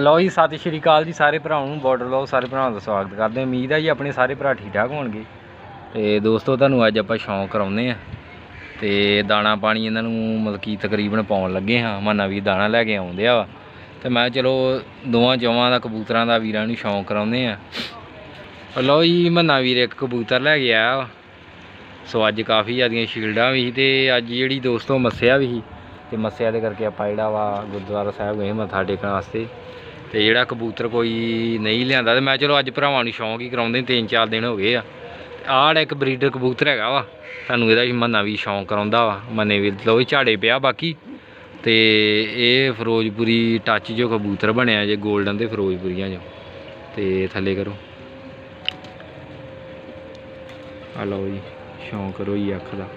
ਲਓ ਜੀ, ਸਤਿ ਸ਼੍ਰੀ ਅਕਾਲ ਜੀ ਸਾਰੇ ਭਰਾਵਾਂ ਨੂੰ ਬਾਰਡਰ ਲਓ ਸਾਰੇ ਭਰਾਵਾਂ ਦਾ ਸਵਾਗਤ ਕਰਦੇ ਹਾਂ। ਉਮੀਦ ਹੈ ਜੀ ਆਪਣੇ ਸਾਰੇ ਭਰਾ ਠੀਕ ਠਾਕ ਹੋਣਗੇ। ਤੇ ਦੋਸਤੋ, ਤੁਹਾਨੂੰ ਅੱਜ ਆਪਾਂ ਸ਼ੌਂਕ ਕਰਾਉਂਦੇ ਆ ਤੇ ਦਾਣਾ ਪਾਣੀ ਇਹਨਾਂ ਨੂੰ ਮਤਲਬ ਕਿ ਤਕਰੀਬਨ ਪਾਉਣ ਲੱਗੇ ਹਾਂ। ਮਾਨਾ ਵੀ ਦਾਣਾ ਲੈ ਕੇ ਆਉਂਦੇ ਆ। ਤੇ ਮੈਂ ਚਲੋ, ਦੋਵਾਂ ਚੌਵਾਂ ਦਾ ਕਬੂਤਰਾਂ ਦਾ ਵੀਰਾਂ ਨੂੰ ਸ਼ੌਂਕ ਕਰਾਉਂਦੇ ਆ ਲਓ ਜੀ, ਮੰਨਾ ਵੀਰ ਇੱਕ ਕਬੂਤਰ ਲੈ ਕੇ ਆਇਆ ਵਾ। ਸੋ ਅੱਜ ਕਾਫੀ ਜ਼ਿਆਦੀਆਂ ਸ਼ੀਲਡਾਂ ਵੀ ਸੀ ਤੇ ਅੱਜ ਜਿਹੜੀ ਦੋਸਤੋ ਮੱਸਿਆ ਵੀ ਸੀ। ਤੇ ਮੱਸਿਆ ਦੇ ਕਰਕੇ ਆਪਾਂ ਜਿਹੜਾ ਵਾ ਗੁਰਦੁਆਰਾ ਸਾਹਿਬ ਗਏ ਮੱਥਾ ਟੇਕਣ ਵਾਸਤੇ। ਤੇ ਜਿਹੜਾ ਕਬੂਤਰ ਕੋਈ ਨਹੀਂ ਲਿਆਂਦਾ ਤੇ ਮੈਂ ਚਲੋ ਅੱਜ ਭਰਾਵਾਂ ਨੂੰ ਸ਼ੌਂਕ ਹੀ ਕਰਾਉਂਦੇ ਤਿੰਨ ਚਾਰ ਦਿਨ ਹੋ ਗਏ ਆ। ਤੇ ਆਹ ਇੱਕ ਬਰੀਡਰ ਕਬੂਤਰ ਹੈਗਾ ਵਾ, ਸਾਨੂੰ ਇਹਦਾ ਵੀ ਮੰਨਾ ਵੀ ਸ਼ੌਂਕ ਕਰਾਉਂਦਾ ਵਾ, ਮੰਨੇ ਵੀ ਲੋ ਵੀ ਝਾੜੇ ਪਿਆ ਬਾਕੀ। ਤੇ ਇਹ ਫਿਰੋਜ਼ਪੁਰੀ ਟੱਚ ਜੋ ਕਬੂਤਰ ਬਣਿਆ ਜੇ 골ਡਨ ਤੇ ਫਿਰੋਜ਼ਪੁਰੀਆਂ ਜੋ। ਤੇ ਥੱਲੇ ਕਰੋ। ਆ ਲਓ ਜੀ, ਸ਼ੌਂਕ ਕਰੋ ਜੀ ਅੱਖ ਦਾ।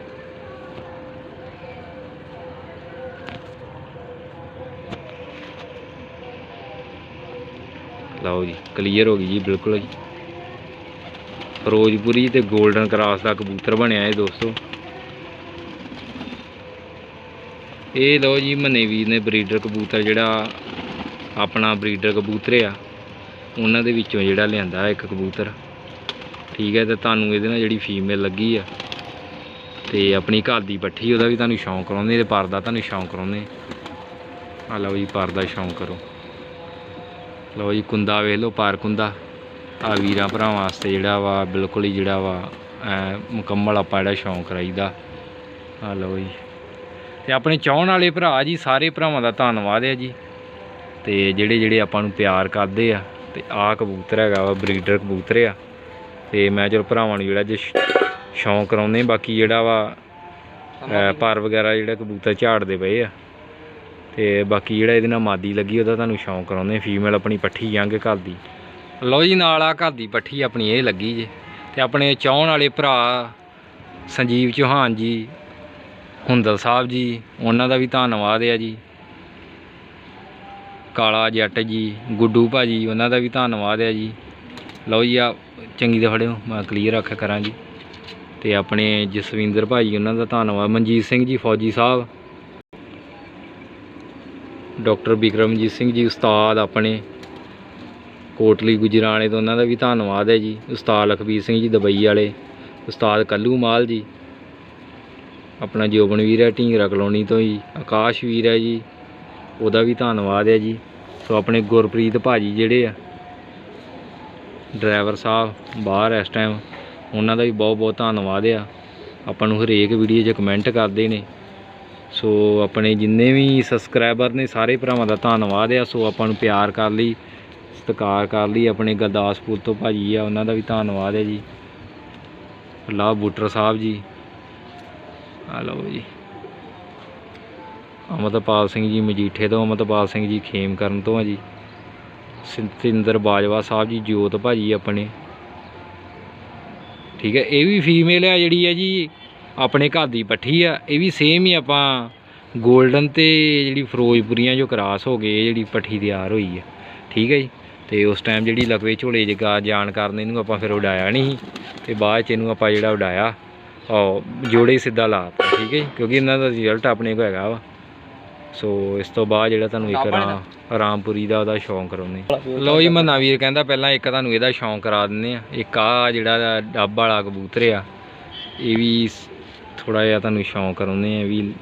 ਲਓ ਜੀ ਕਲੀਅਰ ਹੋ ਗਈ ਜੀ, ਬਿਲਕੁਲ ਜੀ। ਫਿਰੋਜ਼ਪੁਰੀ ਤੇ 골ਡਨ ਕਰਾਸ ਦਾ ਕਬੂਤਰ ਬਣਿਆ ਹੈ ਦੋਸਤੋ। ਇਹ ਲਓ ਜੀ ਮੰਨੇ ਵੀਰ ਨੇ ਬਰੀਡਰ ਕਬੂਤਰ ਜਿਹੜਾ, ਆਪਣਾ ਬਰੀਡਰ ਕਬੂਤਰ ਆ। ਉਹਨਾਂ ਦੇ ਵਿੱਚੋਂ ਜਿਹੜਾ ਲਿਆਂਦਾ ਇੱਕ ਕਬੂਤਰ। ਠੀਕ ਹੈ, ਤੇ ਤੁਹਾਨੂੰ ਇਹਦੇ ਨਾਲ ਜਿਹੜੀ ਫੀਮੇਲ ਲੱਗੀ ਆ, ਤੇ ਆਪਣੀ ਘਰ ਦੀ ਪੱਠੀ, ਉਹਦਾ ਵੀ ਤੁਹਾਨੂੰ ਸ਼ੌਂਕ ਕਰਾਉਂਦੇ ਤੇ ਪਰਦਾ ਤੁਹਾਨੂੰ ਸ਼ੌਂਕ ਕਰਾਉਂਦੇ ਆ ਲਓ ਜੀ, ਪਰਦਾ ਸ਼ੌਂਕ ਕਰੋ। ਲਓ ਜੀ ਕੁੰਦਾ ਵੇਖ ਲਓ ਪਾਰ ਕੁੰਦਾ। ਆ ਵੀਰਾਂ ਭਰਾਵਾਂ ਵਾਸਤੇ ਜਿਹੜਾ ਵਾ ਬਿਲਕੁਲ ਹੀ ਜਿਹੜਾ ਵਾ ਮੁਕੰਮਲ ਆਪਾਂ ਜਿਹੜਾ ਸ਼ੌਂਕ ਕਰਾਈਦਾ ਆ ਲਓ ਜੀ। ਤੇ ਆਪਣੇ ਚਾਹਣ ਵਾਲੇ ਭਰਾ ਜੀ ਸਾਰੇ ਭਰਾਵਾਂ ਦਾ ਧੰਨਵਾਦ ਹੈ ਜੀ। ਤੇ ਜਿਹੜੇ ਜਿਹੜੇ ਆਪਾਂ ਨੂੰ ਪਿਆਰ ਕਰਦੇ ਆ ਤੇ ਆ ਕਬੂਤਰ ਹੈਗਾ ਵਾ ਬਰੀਡਰ ਕਬੂਤਰ ਆ। ਤੇ ਮੈਂ ਚਲ ਭਰਾਵਾਂ ਨੂੰ ਜਿਹੜਾ ਜੇ ਸ਼ੌਂਕ ਕਰਾਉਂਦੇ ਬਾਕੀ ਜਿਹੜਾ ਵਾ ਪਰ ਵਗੈਰਾ ਜਿਹੜਾ ਕਬੂਤਰ ਝਾੜਦੇ ਪਏ ਆ। ਤੇ ਬਾਕੀ ਜਿਹੜਾ ਇਹਦੇ ਨਾਲ ਮਾਦੀ ਲੱਗੀ, ਉਹਦਾ ਤੁਹਾਨੂੰ ਸ਼ੌਂਕ ਕਰਾਉਂਦੇ ਫੀਮੇਲ ਆਪਣੀ ਪੱਠੀ ਜਾਂਗ ਘਰ ਦੀ। ਲਓ ਜੀ, ਨਾਲ ਆ ਘਰ ਦੀ ਪੱਠੀ ਆਪਣੀ ਇਹ ਲੱਗੀ ਜੇ। ਤੇ ਆਪਣੇ ਚਾਹਣ ਵਾਲੇ ਭਰਾ ਸੰਜੀਵ ਚੌਹਾਨ ਜੀ, ਹੁੰਦਲ ਸਾਹਿਬ ਜੀ, ਉਹਨਾਂ ਦਾ ਵੀ ਧੰਨਵਾਦ ਹੈ ਜੀ। ਕਾਲਾ ਜੱਟ ਜੀ, ਗੁੱਡੂ ਭਾਜੀ, ਉਹਨਾਂ ਦਾ ਵੀ ਧੰਨਵਾਦ ਹੈ ਜੀ। ਲਓ ਜੀ ਆ ਚੰਗੀ ਤਰ੍ਹਾਂ ਫੜਿਓ, ਮੈਂ ਕਲੀਅਰ ਰੱਖ ਕਰਾਂ ਜੀ। ਤੇ ਆਪਣੇ ਜਸਵਿੰਦਰ ਭਾਜੀ, ਉਹਨਾਂ ਦਾ ਧੰਨਵਾਦ। ਮਨਜੀਤ ਸਿੰਘ ਜੀ, ਫੌਜੀ ਸਾਹਿਬ ਡਾਕਟਰ ਬਿਕਰਮਜੀਤ ਸਿੰਘ ਜੀ, ਉਸਤਾਦ ਆਪਣੇ ਕੋਟਲੀ ਗੁਜਰਾਣੇ ਤੋਂ ਉਹਨਾਂ ਦਾ ਵੀ ਧੰਨਵਾਦ ਹੈ ਜੀ। ਉਸਤਾਦ ਲਖਬੀਰ ਸਿੰਘ ਜੀ, ਦੁਬਈ ਵਾਲੇ, ਉਸਤਾਦ ਕੱਲੂ ਮਾਲ ਜੀ, ਆਪਣਾ ਜੋਬਨ ਵੀਰ ਹੈ, ਢੀਂਗਰਾ ਕਲੋਨੀ ਤੋਂ ਜੀ, ਆਕਾਸ਼ ਵੀਰ ਹੈ ਜੀ, ਉਹਦਾ ਵੀ ਧੰਨਵਾਦ ਹੈ ਜੀ। ਸੋ ਆਪਣੇ ਗੁਰਪ੍ਰੀਤ ਭਾਜੀ ਜਿਹੜੇ ਆ, ਡਰਾਈਵਰ ਸਾਹਿਬ ਬਾਹਰ ਇਸ ਟਾਈਮ ਉਹਨਾਂ ਦਾ ਵੀ ਬਹੁਤ ਬਹੁਤ ਧੰਨਵਾਦ ਆ। ਆਪਾਂ ਨੂੰ ਹਰੇਕ ਵੀਡੀਓ 'ਚ ਕਮੈਂਟ ਕਰਦੇ ਨੇ। ਸੋ ਆਪਣੇ ਜਿੰਨੇ ਵੀ ਸਬਸਕ੍ਰਾਈਬਰ ਨੇ ਸਾਰੇ ਭਰਾਵਾਂ ਦਾ ਧੰਨਵਾਦ ਆ। ਸੋ ਆਪਾਂ ਨੂੰ ਪਿਆਰ ਕਰ ਲਈ, ਸਤਿਕਾਰ ਕਰ ਲਈ। ਆਪਣੇ ਗੁਰਦਾਸਪੁਰ ਤੋਂ ਭਾਜੀ ਆ, ਉਹਨਾਂ ਦਾ ਵੀ ਧੰਨਵਾਦ ਹੈ ਜੀ। ਲਾਭ ਬੂਟਰ ਸਾਹਿਬ ਜੀ। ਆ ਲਓ ਜੀ। ਅਮਰਪਾਲ ਸਿੰਘ ਜੀ ਮਜੀਠੇ ਤੋਂ ਅਮਰਪਾਲ ਸਿੰਘ ਜੀ ਖੇਮ ਕਰਨ ਤੋਂ ਆ ਜੀ। ਸਤਿੰਦਰ ਬਾਜਵਾ ਸਾਹਿਬ ਜੀ, ਜੋਤ ਭਾਜੀ ਆਪਣੇ। ਠੀਕ ਹੈ ਇਹ ਵੀ ਫੀਮੇਲ ਆ ਜਿਹੜੀ ਹੈ ਜੀ। ਆਪਣੇ ਘਰ ਦੀ ਪੱਠੀ ਆ ਇਹ ਵੀ ਸੇਮ ਹੀ ਆਪਾਂ 골ਡਨ ਤੇ ਜਿਹੜੀ ਫਿਰੋਜ਼ਪੁਰੀਆਂ ਜੋ ਕਰਾਸ ਹੋ ਗਏ ਜਿਹੜੀ ਪੱਠੀ ਤਿਆਰ ਹੋਈ ਆ। ਠੀਕ ਹੈ ਜੀ? ਤੇ ਉਸ ਟਾਈਮ ਜਿਹੜੀ ਲਕਵੇ ਝੋਲੇ ਜਗਾ ਜਾਣ ਕਾਰਨ ਇਹਨੂੰ ਆਪਾਂ ਫਿਰ ਉਡਾਇਆ ਨਹੀਂ ਤੇ ਬਾਅਦ ਚ ਇਹਨੂੰ ਆਪਾਂ ਜਿਹੜਾ ਉਡਾਇਆ ਉਹ ਜੋੜੇ ਸਿੱਧਾ ਲਾਤਾ ਠੀਕ ਹੈ ਕਿਉਂਕਿ ਇਹਨਾਂ ਦਾ ਰਿਜ਼ਲਟ ਆਪਣੇ ਕੋਲ ਹੈਗਾ ਵਾ। ਸੋ ਇਸ ਤੋਂ ਬਾਅਦ ਜਿਹੜਾ ਤੁਹਾਨੂੰ ਇੱਕ ਰਾ ਰਾਮਪੁਰੀ ਦਾ ਉਹਦਾ ਸ਼ੌਂਕ ਕਰਾਉਂਦੇ ਲਓ ਜੀ ਮੰਨਾ ਵੀਰ ਕਹਿੰਦਾ ਪਹਿਲਾਂ ਇੱਕ ਤੁਹਾਨੂੰ ਇਹਦਾ ਸ਼ੌਂਕ ਕਰਾ ਦਿੰਦੇ ਆ ਇੱਕ ਆ ਜਿਹੜਾ ਡੱਬ ਵਾਲਾ ਕਬੂਤਰ ਆ ਇਹ ਵੀ ਥੋੜਾ ਜਿਹਾ ਤੁਹਾਨੂੰ ਸ਼ੌਂਕ ਕਰਾਉਂਦੇ ਆ ਵੀ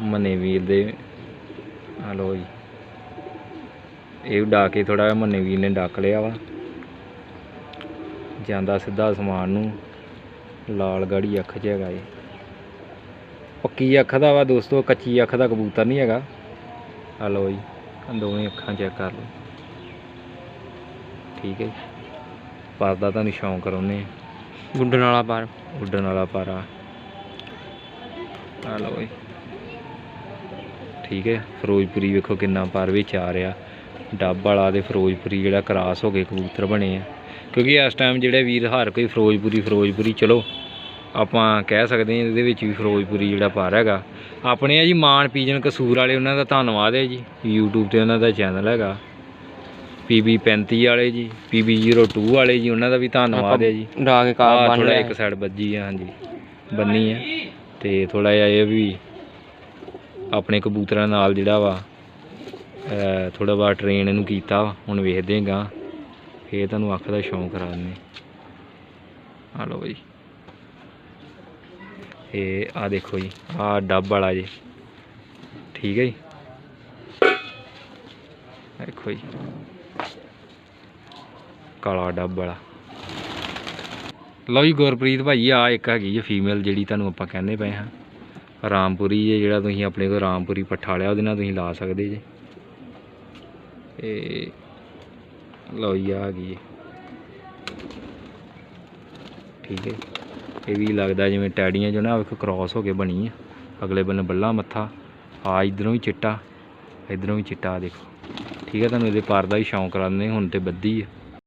ਮੰਨੇ ਵੀਰ ਦੇ ਆ ਲਓ ਜੀ। ਇਹ ਉਡਾ ਕੇ ਥੋੜਾ ਜਿਹਾ ਮੰਨੇ ਵੀਰ ਨੇ ਡੱਕ ਲਿਆ ਵਾ। ਜਾਂਦਾ ਸਿੱਧਾ ਅਸਮਾਨ ਨੂੰ ਲਾਲ ਗਾੜੀ ਅੱਖ 'ਚ ਹੈਗਾ ਇਹ। ਪੱਕੀ ਅੱਖ ਦਾ ਵਾ ਦੋਸਤੋ ਕੱਚੀ ਅੱਖ ਦਾ ਕਬੂਤਰ ਨਹੀਂ ਹੈਗਾ। ਆ ਲਓ ਜੀ ਦੋਵੇਂ ਅੱਖਾਂ ਚੈੱਕ ਕਰ ਲਓ। ਠੀਕ ਹੈ। ਪਰ ਦਾ ਤੁਹਾਨੂੰ ਸ਼ੌਂਕ ਕਰਾਉਂਦੇ ਆ ਗੁੱਡਣ ਵਾਲਾ ਪਰ। ਉੱਡਣ ਵਾਲਾ ਪਾਰਾ। ਆ ਲਓ ਜੀ ਠੀਕ ਹੈ ਫਿਰੋਜ਼ਪੁਰੀ ਵੇਖੋ ਕਿੰਨਾ ਪਰ ਵਿੱਚ ਆ ਰਿਹਾ। ਡੱਬ ਵਾਲਾ ਤੇ ਫਿਰੋਜ਼ਪੁਰੀ ਜਿਹੜਾ ਕਰਾਸ ਹੋ ਕੇ ਕਬੂਤਰ ਬਣੇ ਆ। ਕਿਉਂਕਿ ਇਸ ਟਾਈਮ ਜਿਹੜੇ ਵੀਰ ਹਰ ਕੋਈ ਫਿਰੋਜ਼ਪੁਰੀ ਫਿਰੋਜ਼ਪੁਰੀ ਚਲੋ ਆਪਾਂ ਕਹਿ ਸਕਦੇ ਹਾਂ ਇਹਦੇ ਵਿੱਚ ਵੀ ਫਿਰੋਜ਼ਪੁਰੀ ਜਿਹੜਾ ਪਰ ਹੈਗਾ। ਆਪਣੇ ਆ ਜੀ ਮਾਨ ਪੀਜਨ ਕਸੂਰ ਵਾਲੇ ਉਹਨਾਂ ਦਾ ਧੰਨਵਾਦ ਹੈ ਜੀ। YouTube ਤੇ ਉਹਨਾਂ ਦਾ ਚੈਨਲ ਹੈਗਾ। PB 35 ਵਾਲੇ ਜੀ PB 02 ਵਾਲੇ ਜੀ ਉਹਨਾਂ ਦਾ ਵੀ ਧੰਨਵਾਦ ਹੈ ਜੀ। ਡਾ ਕੇ ਕਾ ਆ ਬਣ ਥੋੜਾ ਇੱਕ ਸਾਈਡ ਵੱਜੀ ਆ ਹਾਂਜੀ। ਬੰਨੀ ਆ। ਤੇ ਥੋੜਾ ਜਿਹਾ ਇਹ ਵੀ ਆਪਣੇ ਕਬੂਤਰਾਂ ਨਾਲ ਜਿਹੜਾ ਵਾ ਥੋੜਾ ਬਾਅਦ ਟ੍ਰੇਨ ਇਹਨੂੰ ਕੀਤਾ ਵਾ, ਹੁਣ ਵੇਖਦੇ ਗਾ ਫੇਰ ਤੁਹਾਨੂੰ ਅੱਖ ਦਾ ਸ਼ੌਂਕ ਕਰਾ ਦਿੰਦੇ ਆ ਲਓ ਜੀ ਇਹ ਆ ਦੇਖੋ ਜੀ ਆ ਡੱਬ ਵਾਲਾ ਜੀ। ਠੀਕ ਹੈ ਜੀ? ਦੇਖੋ ਜੀ। ਕਾਲਾ ਡੱਬ ਵਾਲਾ। ਲਓ ਜੀ ਗੁਰਪ੍ਰੀਤ ਭਾਈ, ਆ ਇੱਕ ਹੈਗੀ ਹੈ ਫੀਮੇਲ ਜਿਹੜੀ ਤੁਹਾਨੂੰ ਆਪਾਂ ਕਹਿੰਦੇ ਪਏ ਹਾਂ। ਰਾਮਪੁਰੀ ਜੇ ਜਿਹੜਾ ਤੁਸੀਂ ਆਪਣੇ ਕੋਲ ਰਾਮਪੁਰੀ ਪੱਠਾ ਲਿਆ ਉਹਦੇ ਨਾਲ ਤੁਸੀਂ ਲਾ ਸਕਦੇ ਜੇ। ਇਹ ਲਓ ਜੀ, ਆ ਗਈ ਜੀ। ਠੀਕ ਹੈ ਇਹ ਵੀ ਲੱਗਦਾ ਜਿਵੇਂ ਟੈਡੀਆਂ ਜੋ ਨਾ ਇੱਕ ਕ੍ਰਾਸ ਹੋ ਕੇ ਬਣੀ ਆ। ਅਗਲੇ ਬੰਨੇ ਬੱਲਾ ਮੱਥਾ, ਆ ਇਧਰੋਂ ਵੀ ਚਿੱਟਾ, ਇਧਰੋਂ ਵੀ ਚਿੱਟਾ ਦੇਖੋ। ਠੀਕ ਹੈ, ਤੁਹਾਨੂੰ ਇਹਦੇ ਪਰ ਦਾ ਹੀ ਸ਼ੌਂਕ ਕਰਾਉਂਦੇ ਹੁਣ ਤੇ ਬੱਦੀ ਆ।